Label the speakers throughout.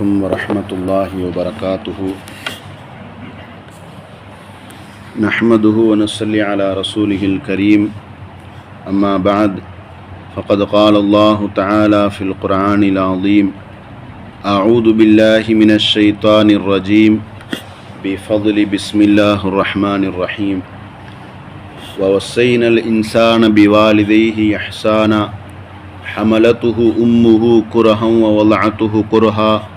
Speaker 1: عليكم ورحمة الله وبركاته نحمده ونصلي على رسوله الكريم أما بعد فقد قال الله تعالى في القرآن العظيم أعوذ بالله من الشيطان الرجيم بفضل بسم الله الرحمن الرحيم ووصينا الإنسان بوالديه إحسانا حملته أمه كرها ووضعته كرها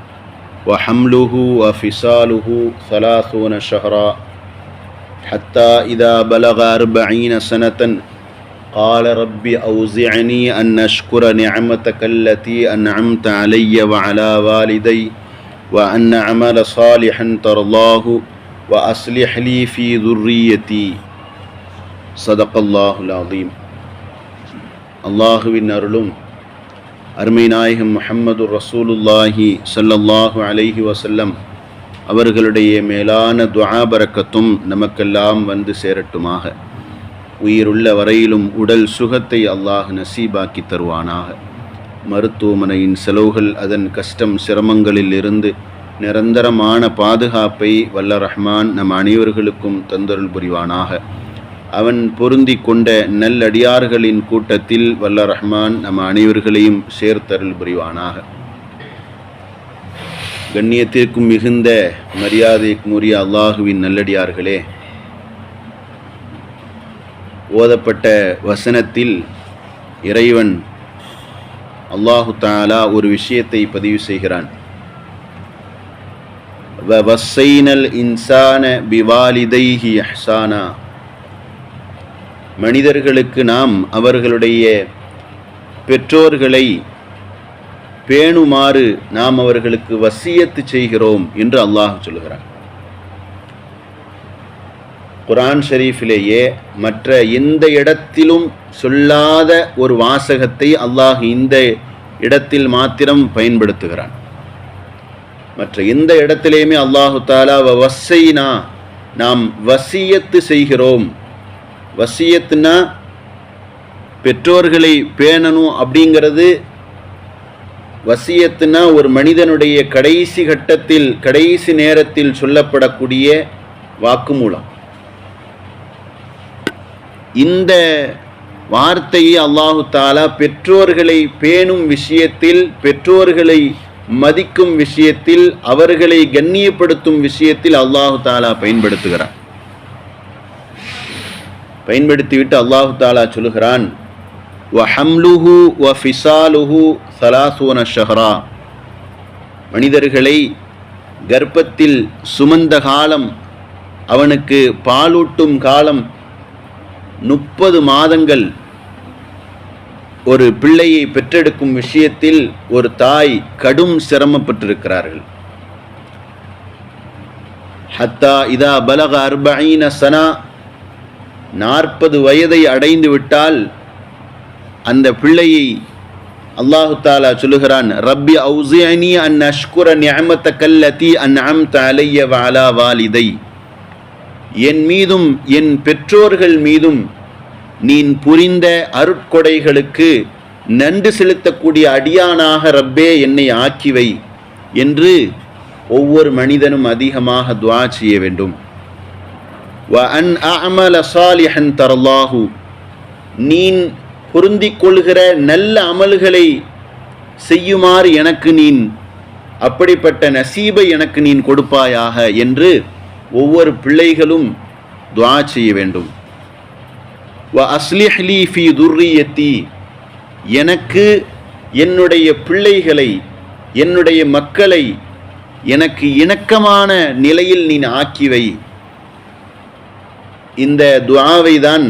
Speaker 1: وحمله وفصاله ثلاثون شهرا حتى إذا بلغ أربعين سنة قال رب أوزعني أن أشكر نعمتك التي أنعمت علي وعلى والدي وأن أعمل صالحا ترضاه وأصلح لي في ذريتي صدق الله العظيم الله بن أرلمه அருமை நாயகம் முஹம்மது ரசூலுல்லாஹி சல்லல்லாஹு அலைஹி வசல்லம் அவர்களுடைய மேலான துவாபரக்கத்தும் நமக்கெல்லாம் வந்து சேரட்டுமாக உயிருள்ள வரையிலும் உடல் சுகத்தை அல்லாஹ் நசீபாக்கி தருவானாக மருத்துவமனையின் செலவுகள் அதன் கஷ்டம் சிரமங்களில் இருந்து நிரந்தரமான பாதுகாப்பை வல்ல ரஹ்மான் நம் அனைவர்களுக்கும் தந்தருள் புரிவானாக அவன் பொருந்தி கொண்ட நல்லடியார்களின் கூட்டத்தில் வல்ல ரஹ்மான் நம் அனைவர்களையும் சேர்த்தருள் புரிவானாக கண்ணியத்திற்கும் மிகுந்த மரியாதைக்கும் முறிய அல்லாஹுவின் நல்லடியார்களே ஓதப்பட்ட வசனத்தில் இறைவன் அல்லாஹு தாலா ஒரு விஷயத்தை பதிவு செய்கிறான் வசைனல் இன்சான பிவாலிதைஹி அஹ்சானா மனிதர்களுக்கு நாம் அவர்களுடைய பெற்றோர்களை பேணுமாறு நாம் அவர்களுக்கு வசியத்து செய்கிறோம் என்று அல்லாஹ் சொல்கிறார் குரான் ஷெரீஃபிலேயே மற்ற எந்த இடத்திலும் சொல்லாத ஒரு வாசகத்தை அல்லாஹ் இந்த இடத்தில் மாத்திரம் பயன்படுத்துகிறான் மற்ற எந்த இடத்திலேயுமே அல்லாஹு தாலா வசைனா நாம் வசியத்து செய்கிறோம் வசியத்துனா பெற்றோர்களை பேணணும் அப்படிங்கிறது வசியத்துனா ஒரு மனிதனுடைய கடைசி கட்டத்தில் கடைசி நேரத்தில் சொல்லப்படக்கூடிய வாக்குமூலம் இந்த வார்த்தையை அல்லாஹு தாலா பெற்றோர்களை பேணும் விஷயத்தில் பெற்றோர்களை மதிக்கும் விஷயத்தில் அவர்களை கண்ணியப்படுத்தும் விஷயத்தில் அல்லாஹு தாலா பயன்படுத்துகிறார் பயன்படுத்திவிட்டு அல்லாஹு தாலா சொல்லுகிறான் வ ஹம்லுஹு வ ஃபிசாலுஹு சலாசூன ஷஹரா மனிதர்களை கர்ப்பத்தில் சுமந்த காலம் அவனுக்கு பாலூட்டும் காலம் முப்பது மாதங்கள் ஒரு பிள்ளையை பெற்றெடுக்கும் விஷயத்தில் ஒரு தாய் கடும் சிரமப்பட்டிருக்கிறார்கள் ஹத்தா இதா பலக அர்பீன சனா நாற்பது வயதை அடைந்து விட்டால் அந்த பிள்ளையை அல்லாஹு தாலா சொல்லுகிறான் ரப்பி அவுசியனி அன் அஷ்குர நியமத்த கல்லதி அன் அம்த அலைய வாலா வாலிதை என் மீதும் என் பெற்றோர்கள் மீதும் நீ புரிந்த அருட்கொடைகளுக்கு நன்றி செலுத்தக்கூடிய அடியானாக ரப்பே என்னை ஆக்கிவை என்று ஒவ்வொரு மனிதனும் அதிகமாக துவா செய்ய வேண்டும் வ அன் அமல சாலிஹன் தரல்லாஹு நீன் பொருந்திக் கொள்கிற நல்ல அமல்களை செய்யுமாறு எனக்கு நீன் அப்படிப்பட்ட நசீபை எனக்கு நீன் கொடுப்பாயாக என்று ஒவ்வொரு பிள்ளைகளும் துவா செய்ய வேண்டும் வ அஸ்லிஹ்லி ஃபி துர்ரியத்தி எனக்கு என்னுடைய பிள்ளைகளை என்னுடைய மக்களை எனக்கு இணக்கமான நிலையில் நீ ஆக்கிவை இந்த துவாவை தான்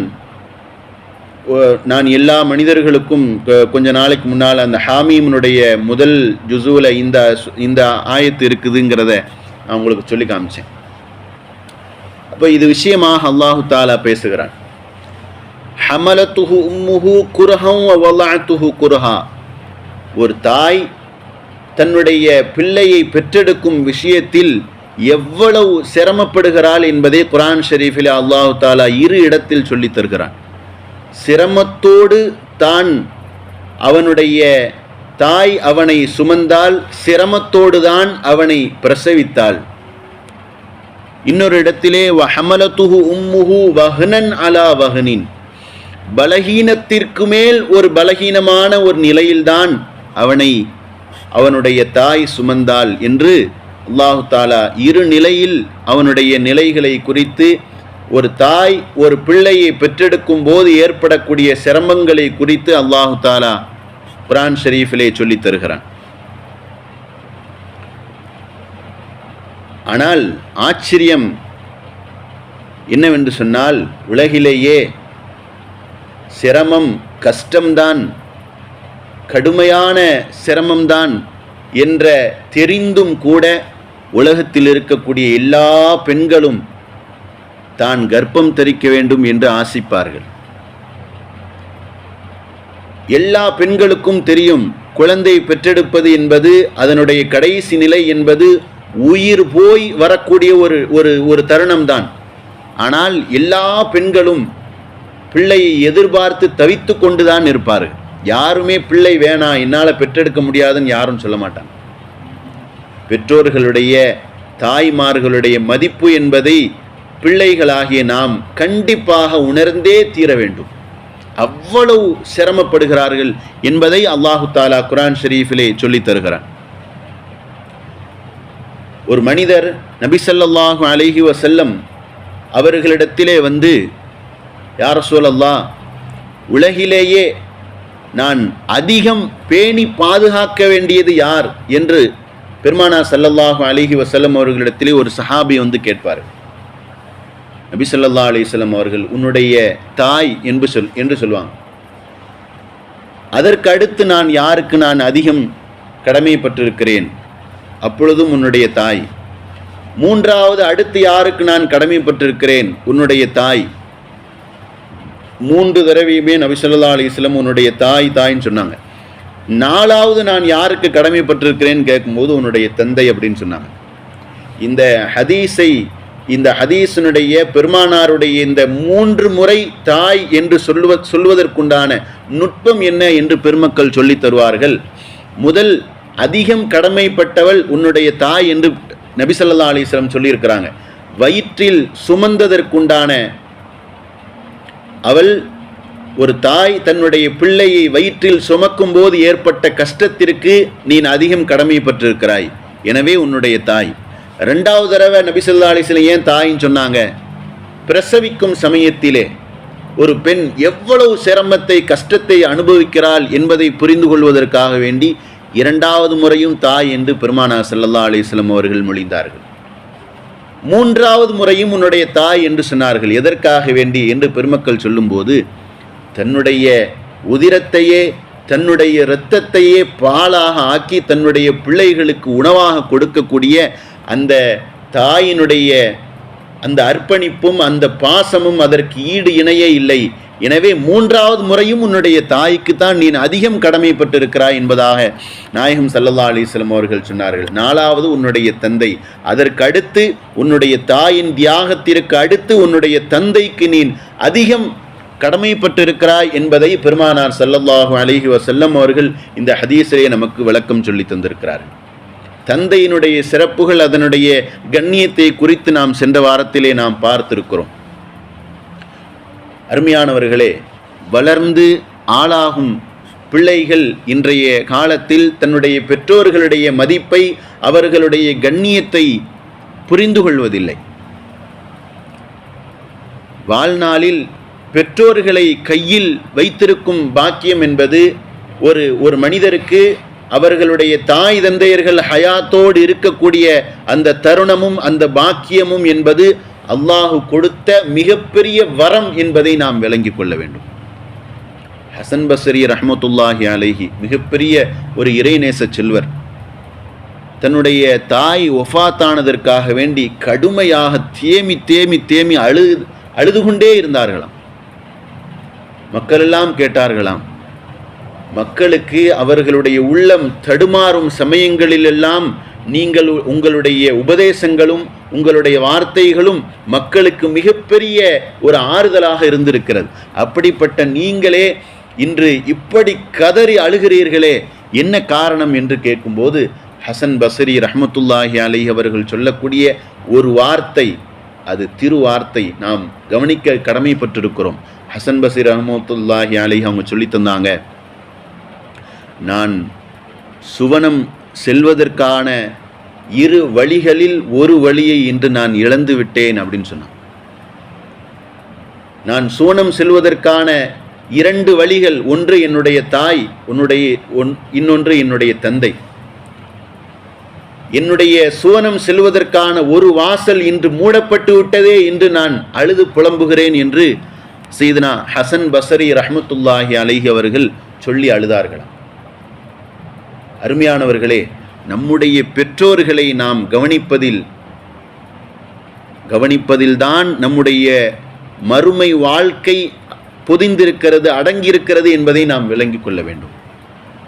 Speaker 1: நான் எல்லா மனிதர்களுக்கும் கொஞ்ச நாளைக்கு முன்னால் அந்த ஹாமீமனுடைய முதல் ஜுசுவில் இந்த இந்த ஆயத்து இருக்குதுங்கிறத நான் உங்களுக்கு சொல்லி காமிச்சேன் அப்போ இது விஷயமாக அல்லாஹு தாலா பேசுகிறான் ஹமலத்துஹு உம்முஹு குரஹம் வல்லாத்துஹு குருஹா ஒரு தாய் தன்னுடைய பிள்ளையை பெற்றெடுக்கும் விஷயத்தில் எவ்வளவு சிரமப்படுகிறாள் என்பதை குரான் ஷெரீஃபில் அல்லாஹு தாலா இரு இடத்தில் சொல்லி தருகிறான் சிரமத்தோடு தான் அவனுடைய தாய் அவனை சுமந்தால் சிரமத்தோடு தான் அவனை பிரசவித்தாள் இன்னொரு இடத்திலே வஹமலத்துஹு உம்முஹு வஹ்னன் அலா வஹ்னின் பலகீனத்திற்கு மேல் ஒரு பலகீனமான ஒரு நிலையில்தான் அவனை அவனுடைய தாய் சுமந்தாள் என்று அல்லாஹு தாலா இரு நிலையில் அவனுடைய நிலைகளை குறித்து ஒரு தாய் ஒரு பிள்ளையை பெற்றெடுக்கும் போது ஏற்படக்கூடிய சிரமங்களை குறித்து அல்லாஹு தாலா குரான் ஷெரீஃபிலே சொல்லி தருகிறான் ஆனால் ஆச்சரியம் என்னவென்று சொன்னால் உலகிலேயே சிரமம் கஷ்டம்தான் கடுமையான சிரமம்தான் என்ற தெரிந்தும் கூட உலகத்தில் இருக்கக்கூடிய எல்லா பெண்களும் தான் கர்ப்பம் தரிக்க வேண்டும் என்று ஆசிப்பார்கள் எல்லா பெண்களுக்கும் தெரியும் குழந்தை பெற்றெடுப்பது என்பது அதனுடைய கடைசி நிலை என்பது உயிர் போய் வரக்கூடிய ஒரு ஒரு ஒரு தருணம்தான் ஆனால் எல்லா பெண்களும் பிள்ளையை எதிர்பார்த்து தவித்து கொண்டுதான் இருப்பார்கள் யாருமே பிள்ளை வேணாம் என்னால் பெற்றெடுக்க முடியாதுன்னு யாரும் சொல்ல மாட்டாங்க பெற்றோர்களுடைய தாய்மார்களுடைய மதிப்பு என்பதை பிள்ளைகளாகிய நாம் கண்டிப்பாக உணர்ந்தே தீர வேண்டும் அவ்வளவு சிரமப்படுகிறார்கள் என்பதை அல்லாஹு தாலா குரான் ஷெரீஃபிலே சொல்லி தருகிறான் ஒரு மனிதர் நபிசல்லாஹு அலஹி வசல்லம் அவர்களிடத்திலே வந்து யார் சொல்லல்லா உலகிலேயே நான் அதிகம் பேணி பாதுகாக்க வேண்டியது யார் என்று பெருமானா சல்லல்லாஹு அலிஹி வசல்லம் அவர்களிடத்திலே ஒரு சஹாபி வந்து கேட்பார் நபி சொல்லல்லா அலிசல்லம் அவர்கள் உன்னுடைய தாய் என்று சொல் என்று சொல்லுவாங்க அதற்கடுத்து நான் யாருக்கு நான் அதிகம் கடமைப்பட்டிருக்கிறேன் அப்பொழுதும் உன்னுடைய தாய் மூன்றாவது அடுத்து யாருக்கு நான் கடமைப்பட்டிருக்கிறேன் உன்னுடைய தாய் மூன்று தடவையுமே நபிசல்லா அலிஸ்லம் உன்னுடைய தாய் தாய்ன்னு சொன்னாங்க நாலாவது நான் யாருக்கு கடமைப்பட்டிருக்கிறேன்னு கேட்கும்போது உன்னுடைய தந்தை அப்படின்னு சொன்னாங்க இந்த ஹதீஸை இந்த ஹதீசனுடைய பெருமானாருடைய இந்த மூன்று முறை தாய் என்று சொல்லுவ சொல்வதற்குண்டான நுட்பம் என்ன என்று பெருமக்கள் சொல்லி தருவார்கள் முதல் அதிகம் கடமைப்பட்டவள் உன்னுடைய தாய் என்று நபிசல்லா அலிஸ்லம் சொல்லியிருக்கிறாங்க வயிற்றில் சுமந்ததற்குண்டான அவள் ஒரு தாய் தன்னுடைய பிள்ளையை வயிற்றில் சுமக்கும் போது ஏற்பட்ட கஷ்டத்திற்கு நீ அதிகம் கடமைப்பட்டிருக்கிறாய் எனவே உன்னுடைய தாய் ரெண்டாவது தடவை நபிசல்லா அலிஸ்ல ஏன் தாயின்னு சொன்னாங்க பிரசவிக்கும் சமயத்திலே ஒரு பெண் எவ்வளவு சிரமத்தை கஷ்டத்தை அனுபவிக்கிறாள் என்பதை புரிந்து கொள்வதற்காக வேண்டி இரண்டாவது முறையும் தாய் என்று பெருமானா சல்லல்லா அலிஸ்லம் அவர்கள் மொழிந்தார்கள் மூன்றாவது முறையும் உன்னுடைய தாய் என்று சொன்னார்கள் எதற்காக வேண்டி என்று பெருமக்கள் சொல்லும்போது தன்னுடைய உதிரத்தையே தன்னுடைய இரத்தத்தையே பாலாக ஆக்கி தன்னுடைய பிள்ளைகளுக்கு உணவாக கொடுக்கக்கூடிய அந்த தாயினுடைய அந்த அர்ப்பணிப்பும் அந்த பாசமும் அதற்கு ஈடு இணையே இல்லை எனவே மூன்றாவது முறையும் உன்னுடைய தாய்க்கு தான் நீ அதிகம் கடமைப்பட்டிருக்கிறாய் என்பதாக நாயகம் சல்லல்லா அலிஸ்லம் அவர்கள் சொன்னார்கள் நாலாவது உன்னுடைய தந்தை அதற்கு அடுத்து உன்னுடைய தாயின் தியாகத்திற்கு அடுத்து உன்னுடைய தந்தைக்கு நீ அதிகம் கடமைப்பட்டிருக்கிறாய் என்பதை பெருமானார் சல்லல்லாஹு அலிஹி வசல்லம் அவர்கள் இந்த ஹதீஸிலே நமக்கு விளக்கம் சொல்லி தந்திருக்கிறார்கள் தந்தையினுடைய சிறப்புகள் அதனுடைய கண்ணியத்தை குறித்து நாம் சென்ற வாரத்திலே நாம் பார்த்திருக்கிறோம் அருமையானவர்களே வளர்ந்து ஆளாகும் பிள்ளைகள் இன்றைய காலத்தில் தன்னுடைய பெற்றோர்களுடைய மதிப்பை அவர்களுடைய கண்ணியத்தை புரிந்து கொள்வதில்லை வாழ்நாளில் பெற்றோர்களை கையில் வைத்திருக்கும் பாக்கியம் என்பது ஒரு ஒரு மனிதருக்கு அவர்களுடைய தாய் தந்தையர்கள் ஹயாத்தோடு இருக்கக்கூடிய அந்த தருணமும் அந்த பாக்கியமும் என்பது அல்லாஹு கொடுத்த மிகப்பெரிய வரம் என்பதை நாம் விளங்கி கொள்ள வேண்டும் ஹசன் பசரி ரஹமத்துல்லாஹி அலைஹி மிகப்பெரிய ஒரு இறைநேச செல்வர் தன்னுடைய தாய் ஒஃபாத்தானதற்காக வேண்டி கடுமையாக தேமி தேமி தேமி அழு அழுது கொண்டே இருந்தார்களாம் மக்களெல்லாம் கேட்டார்களாம் மக்களுக்கு அவர்களுடைய உள்ளம் தடுமாறும் சமயங்களிலெல்லாம் நீங்கள் உங்களுடைய உபதேசங்களும் உங்களுடைய வார்த்தைகளும் மக்களுக்கு மிகப்பெரிய ஒரு ஆறுதலாக இருந்திருக்கிறது அப்படிப்பட்ட நீங்களே இன்று இப்படி கதறி அழுகிறீர்களே என்ன காரணம் என்று கேட்கும்போது ஹசன் பசரி ரஹமத்துல்லாஹி அலி அவர்கள் சொல்லக்கூடிய ஒரு வார்த்தை அது திருவார்த்தை நாம் கவனிக்க கடமைப்பட்டிருக்கிறோம் ஹசன் பசீர் அஹமத்துல்லாஹி அலி அவங்க சொல்லி தந்தாங்க நான் சுவனம் செல்வதற்கான இரு வழிகளில் ஒரு வழியை இன்று நான் இழந்து விட்டேன் அப்படின்னு சொன்னான் நான் சுவனம் செல்வதற்கான இரண்டு வழிகள் ஒன்று என்னுடைய தாய் உன்னுடைய ஒன் இன்னொன்று என்னுடைய தந்தை என்னுடைய சுவனம் செல்வதற்கான ஒரு வாசல் இன்று மூடப்பட்டு விட்டதே இன்று நான் அழுது புலம்புகிறேன் என்று சீதனா ஹசன் பசரி ரஹமத்துல்லாஹி அலிஹி அவர்கள் சொல்லி அழுதார்களாம் அருமையானவர்களே நம்முடைய பெற்றோர்களை நாம் கவனிப்பதில் கவனிப்பதில்தான் நம்முடைய மறுமை வாழ்க்கை பொதிந்திருக்கிறது அடங்கியிருக்கிறது என்பதை நாம் விளங்கிக் கொள்ள வேண்டும்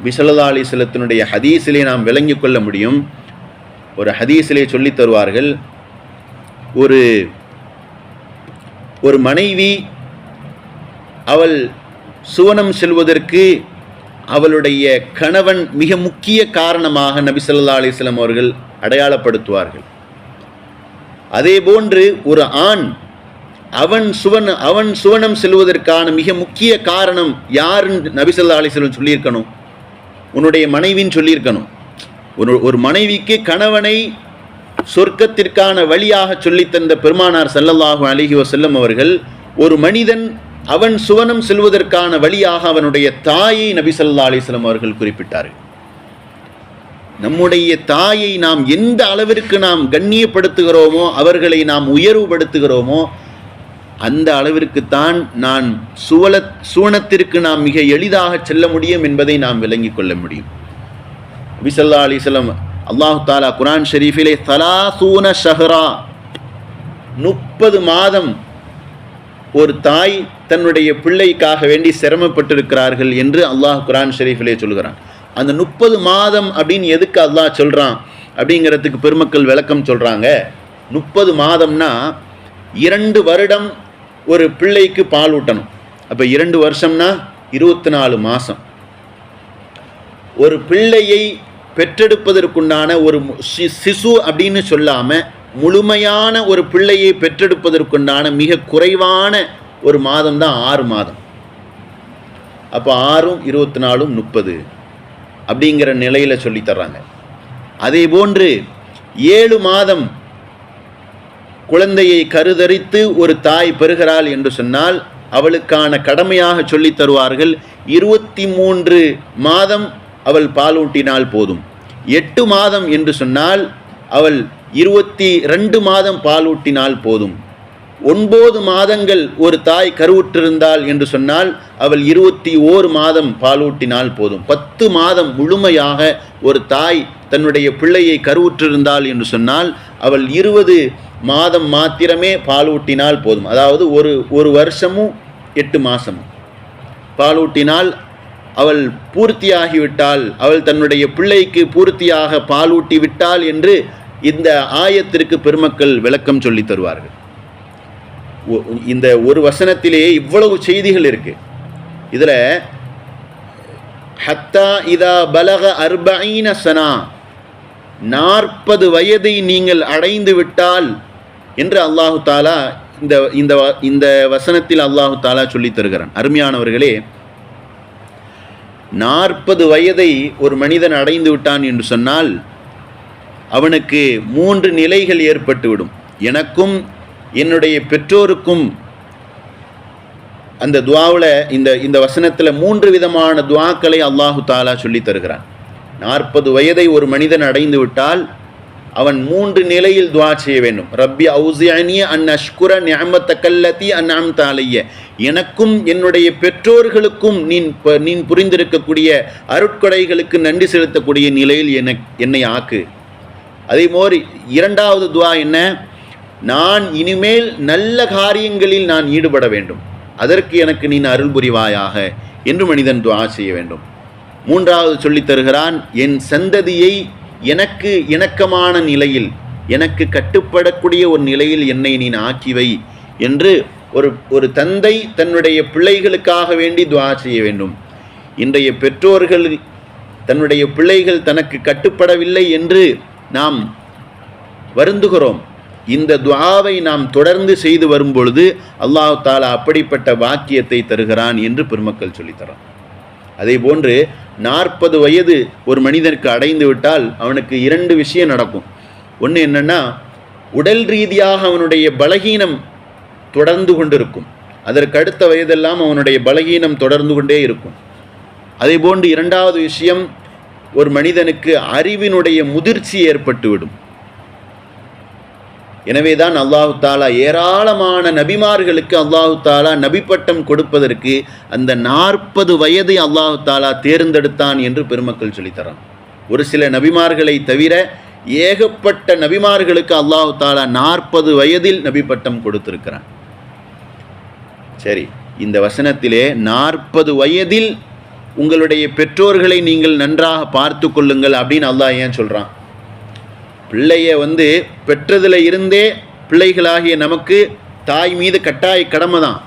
Speaker 1: விசலதா அலிசலத்தினுடைய ஹதீஸிலே நாம் விளங்கிக் கொள்ள முடியும் ஒரு ஹதீஸிலே சொல்லித் தருவார்கள் ஒரு ஒரு மனைவி அவள் சுவனம் செல்வதற்கு அவளுடைய கணவன் மிக முக்கிய காரணமாக நபிசல்லா அலிஸ்லாம் அவர்கள் அடையாளப்படுத்துவார்கள் அதே போன்று ஒரு ஆண் அவன் சுவன் அவன் சுவனம் செல்வதற்கான மிக முக்கிய காரணம் யாருன்னு நபிசல்லா அலிஸ்லம் சொல்லியிருக்கணும் உன்னுடைய மனைவின்னு சொல்லியிருக்கணும் ஒரு ஒரு மனைவிக்கு கணவனை சொர்க்கத்திற்கான வழியாக சொல்லித்தந்த பெருமானார் செல்லல்லாகும் அலிஹி செல்லம் அவர்கள் ஒரு மனிதன் அவன் சுவனம் செல்வதற்கான வழியாக அவனுடைய தாயை நபிசல்லா அலிஸ்லாம் அவர்கள் குறிப்பிட்டார்கள் நம்முடைய தாயை நாம் எந்த அளவிற்கு நாம் கண்ணியப்படுத்துகிறோமோ அவர்களை நாம் உயர்வுபடுத்துகிறோமோ அந்த அளவிற்குத்தான் நான் சுவல சுவனத்திற்கு நாம் மிக எளிதாக செல்ல முடியும் என்பதை நாம் விளங்கி கொள்ள முடியும் நபிசல்லா அலிஸ்லாம் அல்லாஹு தாலா குரான் ஷெரீஃபிலே தலா சூன ஷஹரா முப்பது மாதம் ஒரு தாய் தன்னுடைய பிள்ளைக்காக வேண்டி சிரமப்பட்டிருக்கிறார்கள் என்று அல்லாஹ் குரான் ஷெரீஃபிலே சொல்கிறான் அந்த முப்பது மாதம் அப்படின்னு எதுக்கு அல்லாஹ் சொல்கிறான் அப்படிங்கிறதுக்கு பெருமக்கள் விளக்கம் சொல்கிறாங்க முப்பது மாதம்னா இரண்டு வருடம் ஒரு பிள்ளைக்கு பால் ஊட்டணும் அப்போ இரண்டு வருஷம்னா இருபத்தி நாலு மாதம் ஒரு பிள்ளையை பெற்றெடுப்பதற்குண்டான ஒரு சிசு அப்படின்னு சொல்லாமல் முழுமையான ஒரு பிள்ளையை பெற்றெடுப்பதற்குண்டான மிக குறைவான ஒரு மாதம் தான் ஆறு மாதம் அப்போ ஆறும் இருபத்தி நாலும் முப்பது அப்படிங்கிற நிலையில் சொல்லித்தர்றாங்க அதே போன்று ஏழு மாதம் குழந்தையை கருதரித்து ஒரு தாய் பெறுகிறாள் என்று சொன்னால் அவளுக்கான கடமையாக சொல்லித் தருவார்கள் இருபத்தி மூன்று மாதம் அவள் பாலூட்டினால் போதும் எட்டு மாதம் என்று சொன்னால் அவள் இருபத்தி ரெண்டு மாதம் பாலூட்டினால் போதும் ஒன்பது மாதங்கள் ஒரு தாய் கருவுற்றிருந்தாள் என்று சொன்னால் அவள் இருபத்தி ஓர் மாதம் பாலூட்டினால் போதும் பத்து மாதம் முழுமையாக ஒரு தாய் தன்னுடைய பிள்ளையை கருவுற்றிருந்தாள் என்று சொன்னால் அவள் இருபது மாதம் மாத்திரமே பாலூட்டினால் போதும் அதாவது ஒரு ஒரு வருஷமும் எட்டு மாதம் பாலூட்டினால் அவள் பூர்த்தியாகிவிட்டாள் அவள் தன்னுடைய பிள்ளைக்கு பூர்த்தியாக பாலூட்டி விட்டாள் என்று இந்த ஆயத்திற்கு பெருமக்கள் விளக்கம் சொல்லி தருவார்கள் இந்த ஒரு வசனத்திலேயே இவ்வளவு செய்திகள் இருக்கு இதில் ஹத்தா இதா பலக அர்பைன சனா நாற்பது வயதை நீங்கள் அடைந்து விட்டால் என்று அல்லாஹு தாலா இந்த இந்த வசனத்தில் அல்லாஹு தாலா சொல்லி தருகிறான் அருமையானவர்களே நாற்பது வயதை ஒரு மனிதன் அடைந்து விட்டான் என்று சொன்னால் அவனுக்கு மூன்று நிலைகள் ஏற்பட்டுவிடும் எனக்கும் என்னுடைய பெற்றோருக்கும் அந்த துவாவில் இந்த இந்த வசனத்தில் மூன்று விதமான துவாக்களை அல்லாஹு தாலா சொல்லி தருகிறான் நாற்பது வயதை ஒரு மனிதன் அடைந்து விட்டால் அவன் மூன்று நிலையில் துவா செய்ய வேண்டும் ரப்பி ஔசியானிய அன் அஷ்குர நியமத்த கல்லத்தி அன் தாலைய எனக்கும் என்னுடைய பெற்றோர்களுக்கும் நீ நீ புரிந்திருக்கக்கூடிய அருட்கொடைகளுக்கு நன்றி செலுத்தக்கூடிய நிலையில் என என்னை ஆக்கு அதே மாதிரி இரண்டாவது துவா என்ன நான் இனிமேல் நல்ல காரியங்களில் நான் ஈடுபட வேண்டும் அதற்கு எனக்கு நீ அருள் புரிவாயாக என்று மனிதன் துவா செய்ய வேண்டும் மூன்றாவது சொல்லித் தருகிறான் என் சந்ததியை எனக்கு இணக்கமான நிலையில் எனக்கு கட்டுப்படக்கூடிய ஒரு நிலையில் என்னை நீ ஆக்கிவை என்று ஒரு ஒரு தந்தை தன்னுடைய பிள்ளைகளுக்காக வேண்டி துவா செய்ய வேண்டும் இன்றைய பெற்றோர்கள் தன்னுடைய பிள்ளைகள் தனக்கு கட்டுப்படவில்லை என்று நாம் வருந்துகிறோம் இந்த துவாவை நாம் தொடர்ந்து செய்து வரும் பொழுது தாலா அப்படிப்பட்ட வாக்கியத்தை தருகிறான் என்று பெருமக்கள் சொல்லித்தரான் அதே போன்று நாற்பது வயது ஒரு மனிதனுக்கு அடைந்து விட்டால் அவனுக்கு இரண்டு விஷயம் நடக்கும் ஒன்று என்னென்னா உடல் ரீதியாக அவனுடைய பலகீனம் தொடர்ந்து கொண்டிருக்கும் அதற்கு அடுத்த வயதெல்லாம் அவனுடைய பலகீனம் தொடர்ந்து கொண்டே இருக்கும் அதேபோன்று போன்று இரண்டாவது விஷயம் ஒரு மனிதனுக்கு அறிவினுடைய முதிர்ச்சி ஏற்பட்டுவிடும் எனவே தான் அல்லாஹு தாலா ஏராளமான நபிமார்களுக்கு அல்லாஹு தாலா நபிப்பட்டம் கொடுப்பதற்கு அந்த நாற்பது வயதை அல்லாஹு தாலா தேர்ந்தெடுத்தான் என்று பெருமக்கள் சொல்லித்தரான் ஒரு சில நபிமார்களை தவிர ஏகப்பட்ட நபிமார்களுக்கு அல்லாஹு தாலா நாற்பது வயதில் நபிப்பட்டம் கொடுத்திருக்கிறான் சரி இந்த வசனத்திலே நாற்பது வயதில் உங்களுடைய பெற்றோர்களை நீங்கள் நன்றாக பார்த்து கொள்ளுங்கள் அப்படின்னு அல்லாஹ் ஏன் சொல்கிறான் பிள்ளைய வந்து பெற்றதில் இருந்தே பிள்ளைகளாகிய நமக்கு தாய் மீது கட்டாய கடமை தான்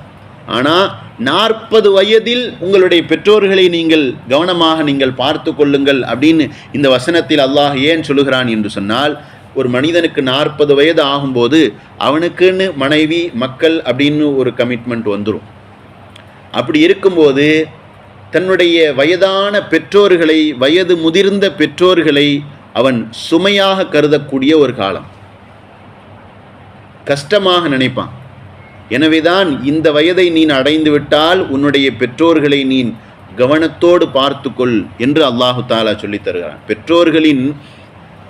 Speaker 1: ஆனால் நாற்பது வயதில் உங்களுடைய பெற்றோர்களை நீங்கள் கவனமாக நீங்கள் பார்த்து கொள்ளுங்கள் அப்படின்னு இந்த வசனத்தில் அல்லாஹ் ஏன் சொல்லுகிறான் என்று சொன்னால் ஒரு மனிதனுக்கு நாற்பது வயது ஆகும்போது அவனுக்குன்னு மனைவி மக்கள் அப்படின்னு ஒரு கமிட்மெண்ட் வந்துடும் அப்படி இருக்கும்போது தன்னுடைய வயதான பெற்றோர்களை வயது முதிர்ந்த பெற்றோர்களை அவன் சுமையாக கருதக்கூடிய ஒரு காலம் கஷ்டமாக நினைப்பான் எனவேதான் இந்த வயதை நீ அடைந்து விட்டால் உன்னுடைய பெற்றோர்களை நீ கவனத்தோடு பார்த்துக்கொள் என்று அல்லாஹு தாலா சொல்லித் தருகிறான் பெற்றோர்களின்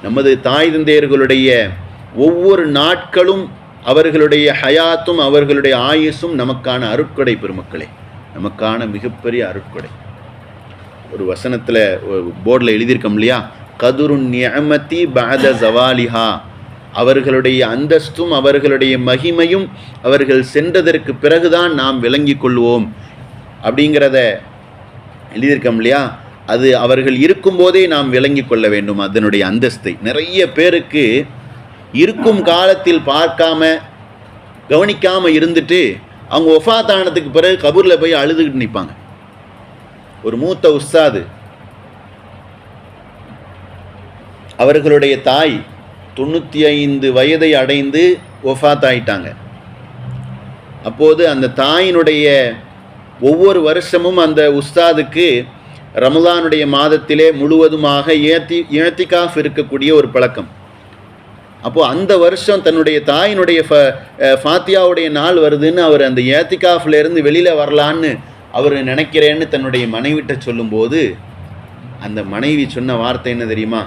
Speaker 1: நமது தாய் தந்தையர்களுடைய ஒவ்வொரு நாட்களும் அவர்களுடைய ஹயாத்தும் அவர்களுடைய ஆயுசும் நமக்கான அருட்கொடை பெருமக்களே நமக்கான மிகப்பெரிய அருட்கொடை ஒரு வசனத்தில் போர்டில் எழுதியிருக்கோம் இல்லையா கதுரு நியமதி பாத ஜவாலிஹா அவர்களுடைய அந்தஸ்தும் அவர்களுடைய மகிமையும் அவர்கள் சென்றதற்கு பிறகுதான் நாம் விளங்கி கொள்வோம் அப்படிங்கிறத எழுதியிருக்கோம் இல்லையா அது அவர்கள் இருக்கும்போதே நாம் விளங்கி கொள்ள வேண்டும் அதனுடைய அந்தஸ்தை நிறைய பேருக்கு இருக்கும் காலத்தில் பார்க்காம கவனிக்காமல் இருந்துட்டு அவங்க ஒஃபாத்தானத்துக்கு பிறகு கபூரில் போய் அழுதுகிட்டு நிற்பாங்க ஒரு மூத்த உஸ்தாது அவர்களுடைய தாய் தொண்ணூற்றி ஐந்து வயதை அடைந்து ஒஃபாத் ஆயிட்டாங்க அப்போது அந்த தாயினுடைய ஒவ்வொரு வருஷமும் அந்த உஸ்தாதுக்கு ரமலானுடைய மாதத்திலே முழுவதுமாக ஏத்தி இழத்திக்காஃப் இருக்கக்கூடிய ஒரு பழக்கம் அப்போது அந்த வருஷம் தன்னுடைய தாயினுடைய ஃப ஃபாத்தியாவுடைய நாள் வருதுன்னு அவர் அந்த ஏத்திகாஃப்லேருந்து வெளியில் வரலான்னு அவர் நினைக்கிறேன்னு தன்னுடைய மனைவிட்ட சொல்லும்போது அந்த மனைவி சொன்ன வார்த்தை என்ன தெரியுமா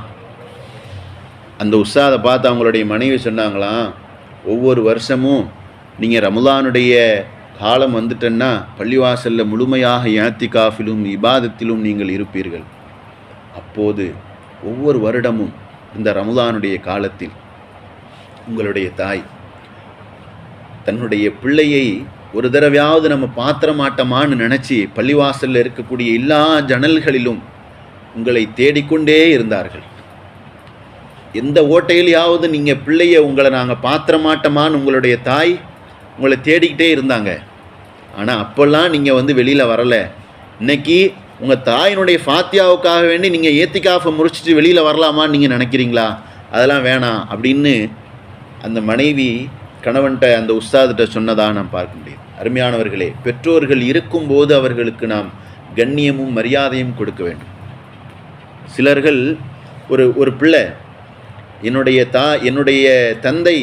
Speaker 1: அந்த உற்சாகத்தை பார்த்து அவங்களுடைய மனைவி சொன்னாங்களாம் ஒவ்வொரு வருஷமும் நீங்கள் ரமலானுடைய காலம் வந்துட்டேன்னா பள்ளிவாசலில் முழுமையாக யாத்தி காஃபிலும் இபாதத்திலும் நீங்கள் இருப்பீர்கள் அப்போது ஒவ்வொரு வருடமும் இந்த ரமலானுடைய காலத்தில் உங்களுடைய தாய் தன்னுடைய பிள்ளையை ஒரு தடவையாவது நம்ம பாத்திரமாட்டமான்னு நினச்சி பள்ளிவாசலில் இருக்கக்கூடிய எல்லா ஜன்னல்களிலும் உங்களை தேடிக்கொண்டே இருந்தார்கள் எந்த ஓட்டையிலையாவது நீங்கள் பிள்ளைய உங்களை நாங்கள் பாத்திர மாட்டோமான்னு உங்களுடைய தாய் உங்களை தேடிக்கிட்டே இருந்தாங்க ஆனால் அப்போல்லாம் நீங்கள் வந்து வெளியில் வரலை இன்றைக்கி உங்கள் தாயினுடைய ஃபாத்தியாவுக்காக வேண்டி நீங்கள் ஏத்திக்காஃபை முறிச்சிட்டு வெளியில் வரலாமான்னு நீங்கள் நினைக்கிறீங்களா அதெல்லாம் வேணாம் அப்படின்னு அந்த மனைவி கணவன்கிட்ட அந்த உஸ்தாதிட்ட சொன்னதாக நாம் பார்க்க முடியும் அருமையானவர்களே பெற்றோர்கள் இருக்கும்போது அவர்களுக்கு நாம் கண்ணியமும் மரியாதையும் கொடுக்க வேண்டும் சிலர்கள் ஒரு ஒரு பிள்ளை என்னுடைய தா என்னுடைய தந்தை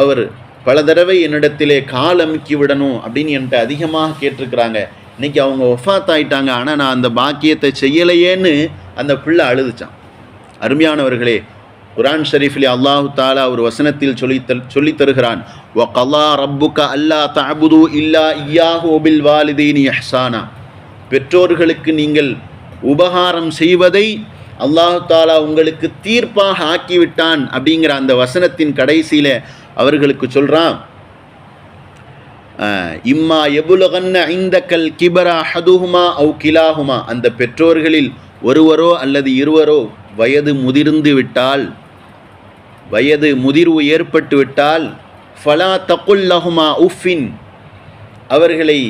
Speaker 1: அவர் பல தடவை என்னிடத்திலே கால் அமுக்கி விடணும் அப்படின்னு என்கிட்ட அதிகமாக கேட்டிருக்கிறாங்க இன்றைக்கி அவங்க ஒஃபாத் ஆயிட்டாங்க ஆனால் நான் அந்த பாக்கியத்தை செய்யலையேன்னு அந்த பிள்ளை அழுதுச்சான் அருமையானவர்களே குரான் ஷரீஃபிலே அல்லாஹு தாலா ஒரு வசனத்தில் சொல்லி சொல்லி தருகிறான் ஒகலா ரப்புக அல்லா தாபுது இல்லா இயாஹு ஒபில் வாலிதீன் யஹ்சானா பெற்றோர்களுக்கு நீங்கள் உபகாரம் செய்வதை அல்லாஹு தாலா உங்களுக்கு தீர்ப்பாக ஆக்கிவிட்டான் அப்படிங்கிற அந்த வசனத்தின் கடைசியில் அவர்களுக்கு சொல்கிறான் இம்மா எபுலகன்ன ஐந்தக்கல் கிபரா ஹதுஹுமா அவு கிலாஹுமா அந்த பெற்றோர்களில் ஒருவரோ அல்லது இருவரோ வயது முதிர்ந்து விட்டால் வயது முதிர்வு ஏற்பட்டு விட்டால் ஃபலா தகுல்லஹுமா உஃபின் அவர்களை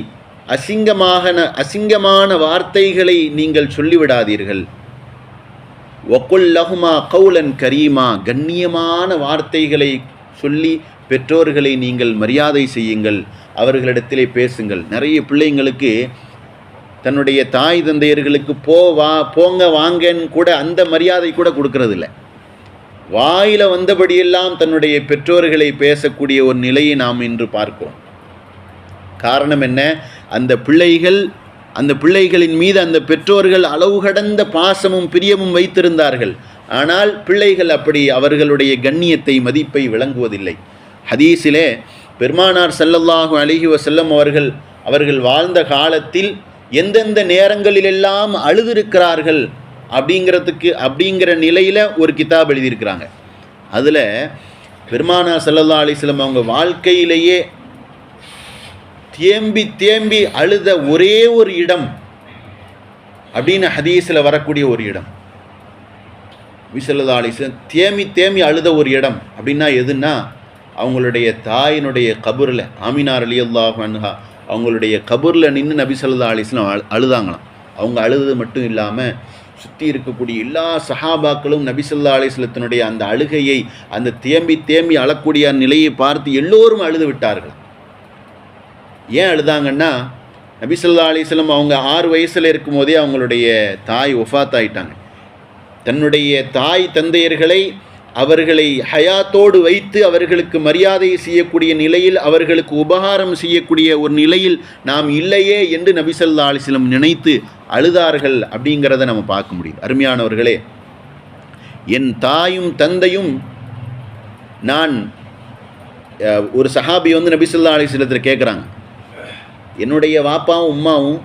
Speaker 1: அசிங்கமாக அசிங்கமான வார்த்தைகளை நீங்கள் சொல்லிவிடாதீர்கள் ஒக்குல் லகுமா கவுலன் கரீமா கண்ணியமான வார்த்தைகளை சொல்லி பெற்றோர்களை நீங்கள் மரியாதை செய்யுங்கள் அவர்களிடத்திலே பேசுங்கள் நிறைய பிள்ளைங்களுக்கு தன்னுடைய தாய் தந்தையர்களுக்கு போ வா போங்க வாங்கன்னு கூட அந்த மரியாதை கூட கொடுக்கறதில்ல வாயில் வந்தபடியெல்லாம் தன்னுடைய பெற்றோர்களை பேசக்கூடிய ஒரு நிலையை நாம் இன்று பார்க்கிறோம் காரணம் என்ன அந்த பிள்ளைகள் அந்த பிள்ளைகளின் மீது அந்த பெற்றோர்கள் அளவு கடந்த பாசமும் பிரியமும் வைத்திருந்தார்கள் ஆனால் பிள்ளைகள் அப்படி அவர்களுடைய கண்ணியத்தை மதிப்பை விளங்குவதில்லை ஹதீஸிலே பெருமானார் செல்லல்லாகும் அழகி வசல்லம் அவர்கள் அவர்கள் வாழ்ந்த காலத்தில் எந்தெந்த நேரங்களிலெல்லாம் அழுதிருக்கிறார்கள் அப்படிங்கிறதுக்கு அப்படிங்கிற நிலையில் ஒரு கிதாப் எழுதியிருக்கிறாங்க அதில் பெருமானா செல்லல்லா அலிஸ்லம் அவங்க வாழ்க்கையிலேயே தேம்பி தேம்பி அழுத ஒரே ஒரு இடம் அப்படின்னு ஹதீஸில் வரக்கூடிய ஒரு இடம் விசலதாலி தேமி தேமி அழுத ஒரு இடம் அப்படின்னா எதுன்னா அவங்களுடைய தாயினுடைய கபூரில் ஆமினார் அலி அல்லாஹ் அவங்களுடைய கபூரில் நின்று நபிசல்லா அலிஸ்லாம் அழுதாங்களாம் அவங்க அழுது மட்டும் இல்லாமல் சுற்றி இருக்கக்கூடிய எல்லா சஹாபாக்களும் நபிசல்லா அலிஸ்லத்தினுடைய அந்த அழுகையை அந்த தேம்பி தேம்பி அழக்கூடிய நிலையை பார்த்து எல்லோரும் அழுது விட்டார்கள் ஏன் அழுதாங்கன்னா நபிசல்லா அலிஸ்லம் அவங்க ஆறு வயசில் இருக்கும்போதே அவங்களுடைய தாய் ஒஃபாத் ஆயிட்டாங்க தன்னுடைய தாய் தந்தையர்களை அவர்களை ஹயாத்தோடு வைத்து அவர்களுக்கு மரியாதை செய்யக்கூடிய நிலையில் அவர்களுக்கு உபகாரம் செய்யக்கூடிய ஒரு நிலையில் நாம் இல்லையே என்று நபிசல்லா அலிஸ்லம் நினைத்து அழுதார்கள் அப்படிங்கிறத நம்ம பார்க்க முடியும் அருமையானவர்களே என் தாயும் தந்தையும் நான் ஒரு சஹாபி வந்து நபிசுல்லா அலிஸ்லத்தில் கேட்குறாங்க என்னுடைய வாப்பாவும் உம்மாவும்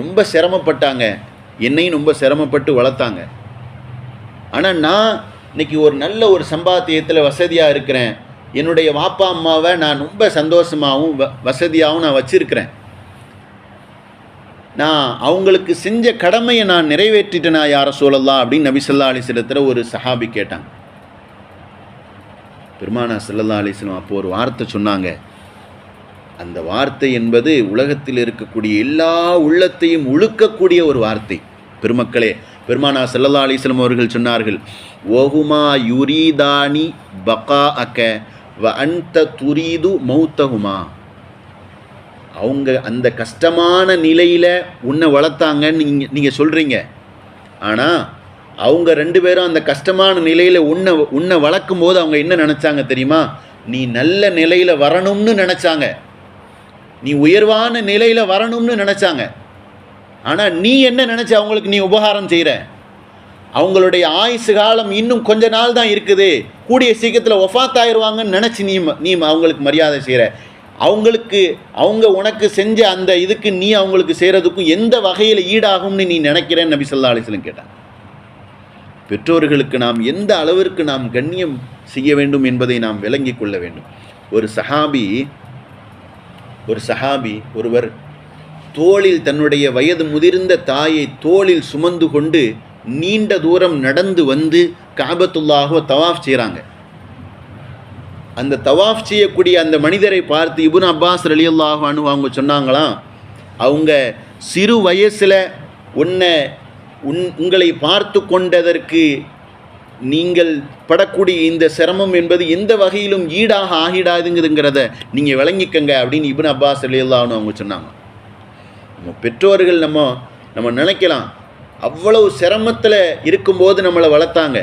Speaker 1: ரொம்ப சிரமப்பட்டாங்க என்னையும் ரொம்ப சிரமப்பட்டு வளர்த்தாங்க ஆனால் நான் இன்னைக்கு ஒரு நல்ல ஒரு சம்பாத்தியத்தில் வசதியாக இருக்கிறேன் என்னுடைய வாப்பா அம்மாவை நான் ரொம்ப சந்தோஷமாகவும் வ வசதியாகவும் நான் வச்சுருக்கிறேன் நான் அவங்களுக்கு செஞ்ச கடமையை நான் நிறைவேற்றிட்டேன் யார சொல்லலாம் அப்படின்னு நபிசல்லா அலிஸ்லத்தில் ஒரு சஹாபி கேட்டாங்க பெருமானா சல்லல்லா அலிஸ்லாம் அப்போது ஒரு வார்த்தை சொன்னாங்க அந்த வார்த்தை என்பது உலகத்தில் இருக்கக்கூடிய எல்லா உள்ளத்தையும் உழுக்கக்கூடிய ஒரு வார்த்தை பெருமக்களே பெருமானா செல்லல்லா அலிஸ்லம் அவர்கள் சொன்னார்கள் ஓஹுமா யுரீதானி பகா அக்க வ அந்த துரீது மௌத்தகுமா அவங்க அந்த கஷ்டமான நிலையில் உன்னை வளர்த்தாங்கன்னு நீங்கள் நீங்கள் சொல்கிறீங்க ஆனால் அவங்க ரெண்டு பேரும் அந்த கஷ்டமான நிலையில் உன்னை உன்னை வளர்க்கும் போது அவங்க என்ன நினச்சாங்க தெரியுமா நீ நல்ல நிலையில் வரணும்னு நினச்சாங்க நீ உயர்வான நிலையில் வரணும்னு நினச்சாங்க ஆனால் நீ என்ன நினச்ச அவங்களுக்கு நீ உபகாரம் செய்கிற அவங்களுடைய ஆயுசு காலம் இன்னும் கொஞ்ச நாள் தான் இருக்குது கூடிய சீக்கிரத்தில் ஒஃபாத்தாயிருவாங்கன்னு நினச்சி நீ நீ அவங்களுக்கு மரியாதை செய்கிற அவங்களுக்கு அவங்க உனக்கு செஞ்ச அந்த இதுக்கு நீ அவங்களுக்கு செய்கிறதுக்கும் எந்த வகையில் ஈடாகும்னு நீ நினைக்கிறேன்னு நபி சொல்லா அலிஸ்லம் கேட்டான் பெற்றோர்களுக்கு நாம் எந்த அளவிற்கு நாம் கண்ணியம் செய்ய வேண்டும் என்பதை நாம் விளங்கி கொள்ள வேண்டும் ஒரு சஹாபி ஒரு சஹாபி ஒருவர் தோளில் தன்னுடைய வயது முதிர்ந்த தாயை தோளில் சுமந்து கொண்டு நீண்ட தூரம் நடந்து வந்து காபத்துள்ளாக தவாஃப் செய்கிறாங்க அந்த தவாஃப் செய்யக்கூடிய அந்த மனிதரை பார்த்து இபுன் அப்பாஸ் ரலியுல்லாக அணுவாங்க அவங்க சொன்னாங்களாம் அவங்க சிறு வயசில் உன்னை உன் உங்களை பார்த்து கொண்டதற்கு நீங்கள் படக்கூடிய இந்த சிரமம் என்பது எந்த வகையிலும் ஈடாக ஆகிடாதுங்கிறத நீங்கள் விளங்கிக்கங்க அப்படின்னு இபின் அப்பாஸ் அலியல்லான்னு அவங்க சொன்னாங்க நம்ம பெற்றோர்கள் நம்ம நம்ம நினைக்கலாம் அவ்வளவு சிரமத்தில் இருக்கும்போது நம்மளை வளர்த்தாங்க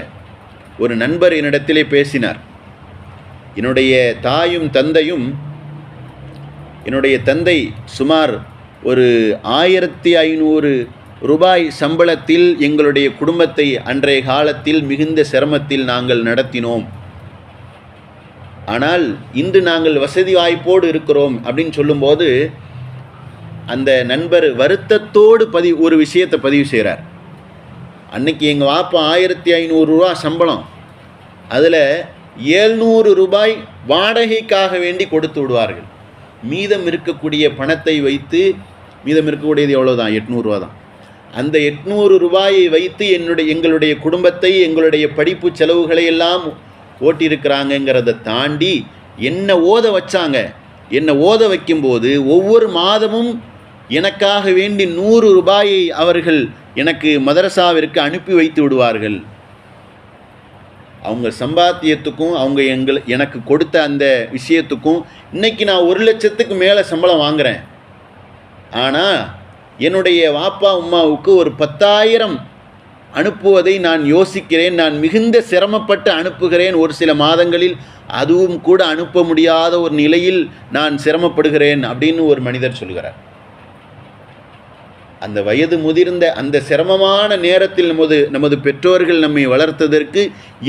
Speaker 1: ஒரு நண்பர் என்னிடத்திலே பேசினார் என்னுடைய தாயும் தந்தையும் என்னுடைய தந்தை சுமார் ஒரு ஆயிரத்தி ஐநூறு ரூபாய் சம்பளத்தில் எங்களுடைய குடும்பத்தை அன்றைய காலத்தில் மிகுந்த சிரமத்தில் நாங்கள் நடத்தினோம் ஆனால் இன்று நாங்கள் வசதி வாய்ப்போடு இருக்கிறோம் அப்படின்னு சொல்லும்போது அந்த நண்பர் வருத்தத்தோடு பதிவு ஒரு விஷயத்தை பதிவு செய்கிறார் அன்னைக்கு எங்கள் வாப்பா ஆயிரத்தி ஐநூறுரூவா சம்பளம் அதில் ஏழ்நூறு ரூபாய் வாடகைக்காக வேண்டி கொடுத்து விடுவார்கள் மீதம் இருக்கக்கூடிய பணத்தை வைத்து மீதம் இருக்கக்கூடியது எவ்வளோ தான் எட்நூறுரூவா தான் அந்த எட்நூறு ரூபாயை வைத்து என்னுடைய எங்களுடைய குடும்பத்தை எங்களுடைய படிப்பு செலவுகளை எல்லாம் ஓட்டியிருக்கிறாங்கங்கிறத தாண்டி என்னை ஓத வச்சாங்க என்னை ஓத வைக்கும்போது ஒவ்வொரு மாதமும் எனக்காக வேண்டி நூறு ரூபாயை அவர்கள் எனக்கு மதரசாவிற்கு அனுப்பி வைத்து விடுவார்கள் அவங்க சம்பாத்தியத்துக்கும் அவங்க எங்களை எனக்கு கொடுத்த அந்த விஷயத்துக்கும் இன்றைக்கி நான் ஒரு லட்சத்துக்கு மேலே சம்பளம் வாங்குகிறேன் ஆனால் என்னுடைய வாப்பா உம்மாவுக்கு ஒரு பத்தாயிரம் அனுப்புவதை நான் யோசிக்கிறேன் நான் மிகுந்த சிரமப்பட்டு அனுப்புகிறேன் ஒரு சில மாதங்களில் அதுவும் கூட அனுப்ப முடியாத ஒரு நிலையில் நான் சிரமப்படுகிறேன் அப்படின்னு ஒரு மனிதர் சொல்கிறார் அந்த வயது முதிர்ந்த அந்த சிரமமான நேரத்தில் நமது நமது பெற்றோர்கள் நம்மை வளர்த்ததற்கு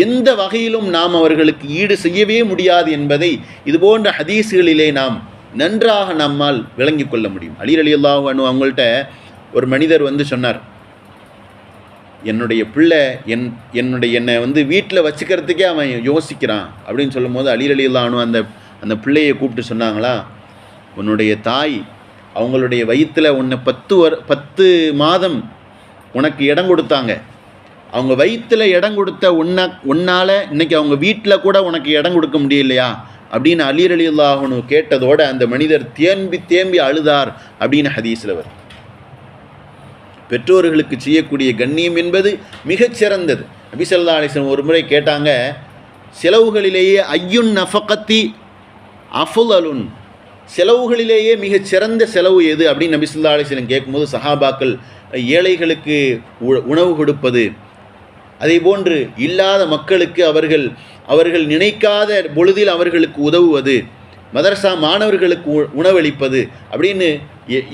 Speaker 1: எந்த வகையிலும் நாம் அவர்களுக்கு ஈடு செய்யவே முடியாது என்பதை இதுபோன்ற ஹதீஸுகளிலே நாம் நன்றாக நம்மால் விளங்கி கொள்ள முடியும் அலி அலி அவங்கள்ட்ட ஒரு மனிதர் வந்து சொன்னார் என்னுடைய பிள்ளை என் என்னுடைய என்னை வந்து வீட்டில் வச்சுக்கிறதுக்கே அவன் யோசிக்கிறான் அப்படின்னு சொல்லும்போது அலி அலி அல்லாஹ் அந்த அந்த பிள்ளையை கூப்பிட்டு சொன்னாங்களா உன்னுடைய தாய் அவங்களுடைய வயிற்றில் உன்னை பத்து வர பத்து மாதம் உனக்கு இடம் கொடுத்தாங்க அவங்க வயிற்றில் இடம் கொடுத்த உன்ன உன்னால் இன்றைக்கி அவங்க வீட்டில் கூட உனக்கு இடம் கொடுக்க முடியலையா அப்படின்னு அலீர் அலி அல்லாஹனு கேட்டதோடு அந்த மனிதர் தேம்பி தேம்பி அழுதார் அப்படின்னு ஹதீஸில் வரும் பெற்றோர்களுக்கு செய்யக்கூடிய கண்ணியம் என்பது மிகச்சிறந்தது அபிசல்லா அலிஸ்லம் ஒரு முறை கேட்டாங்க செலவுகளிலேயே ஐயுன் நஃபக்கத்தி அஃபுல் அலுன் செலவுகளிலேயே மிகச்சிறந்த சிறந்த செலவு எது அப்படின்னு நபிசுல்லா அலிஸ்லம் கேட்கும்போது சஹாபாக்கள் ஏழைகளுக்கு உணவு கொடுப்பது போன்று இல்லாத மக்களுக்கு அவர்கள் அவர்கள் நினைக்காத பொழுதில் அவர்களுக்கு உதவுவது மதரசா மாணவர்களுக்கு உணவளிப்பது அப்படின்னு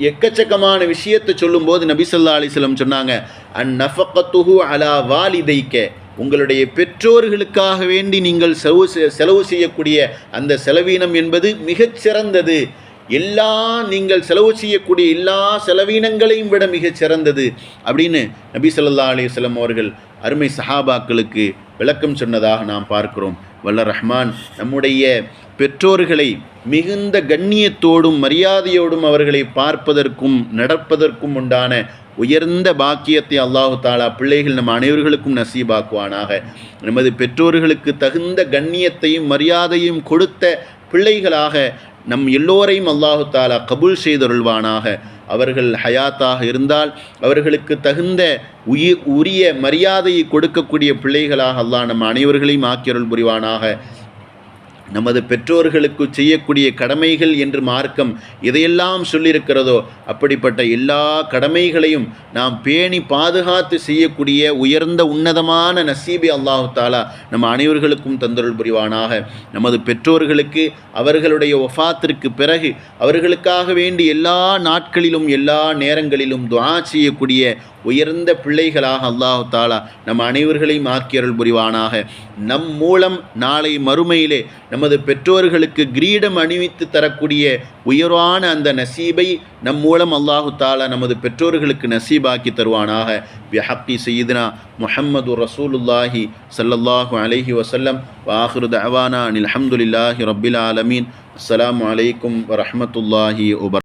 Speaker 1: எக்கச்சக்கமான விஷயத்தை சொல்லும்போது நபிசல்லா அலிஸ்லம் சொன்னாங்க அன் நஃபக்கத்துஹு அலா வாலிதைக்க உங்களுடைய பெற்றோர்களுக்காக வேண்டி நீங்கள் செலவு செலவு செய்யக்கூடிய அந்த செலவீனம் என்பது மிகச் சிறந்தது எல்லா நீங்கள் செலவு செய்யக்கூடிய எல்லா செலவீனங்களையும் விட மிகச் சிறந்தது அப்படின்னு நபி சொல்லா அலிஸ்லம் அவர்கள் அருமை சஹாபாக்களுக்கு விளக்கம் சொன்னதாக நாம் பார்க்கிறோம் வல்ல ரஹ்மான் நம்முடைய பெற்றோர்களை மிகுந்த கண்ணியத்தோடும் மரியாதையோடும் அவர்களை பார்ப்பதற்கும் நடப்பதற்கும் உண்டான உயர்ந்த பாக்கியத்தை அல்லாஹு தாலா பிள்ளைகள் நம் அனைவர்களுக்கும் நசீபாக்குவானாக நமது பெற்றோர்களுக்கு தகுந்த கண்ணியத்தையும் மரியாதையும் கொடுத்த பிள்ளைகளாக நம் எல்லோரையும் அல்லாஹு தாலா கபூல் செய்தருள்வானாக அவர்கள் ஹயாத்தாக இருந்தால் அவர்களுக்கு தகுந்த உயிர் உரிய மரியாதையை கொடுக்கக்கூடிய பிள்ளைகளாக அல்லா நம் அனைவர்களையும் ஆக்கியருள் புரிவானாக நமது பெற்றோர்களுக்கு செய்யக்கூடிய கடமைகள் என்று மார்க்கம் இதையெல்லாம் சொல்லியிருக்கிறதோ அப்படிப்பட்ட எல்லா கடமைகளையும் நாம் பேணி பாதுகாத்து செய்யக்கூடிய உயர்ந்த உன்னதமான நசீபி அல்லாஹு தாலா நம்ம அனைவர்களுக்கும் தந்தருள் புரிவானாக நமது பெற்றோர்களுக்கு அவர்களுடைய ஒஃபாத்திற்கு பிறகு அவர்களுக்காக வேண்டி எல்லா நாட்களிலும் எல்லா நேரங்களிலும் துவா செய்யக்கூடிய உயர்ந்த பிள்ளைகளாக அல்லாஹு தாலா நம் அனைவர்களையும் ஆக்கியருள் புரிவானாக நம் மூலம் நாளை மறுமையிலே நமது பெற்றோர்களுக்கு கிரீடம் அணிவித்து தரக்கூடிய உயர்வான அந்த நசீபை நம் மூலம் அல்லாஹு தாலா நமது பெற்றோர்களுக்கு நசீபாக்கி தருவானாக விஹப்தி சயீதுனா முஹம்மது ரசூலுல்லாஹி சல்லல்லாஹு அலஹி வசல்லம் வாஹிரு தஹவானா அனில் அஹமதுல்லாஹி ரபில் ஆலமீன் அஸ்லாம் வலைக்கம் வரமத்துல்லாஹி உபர்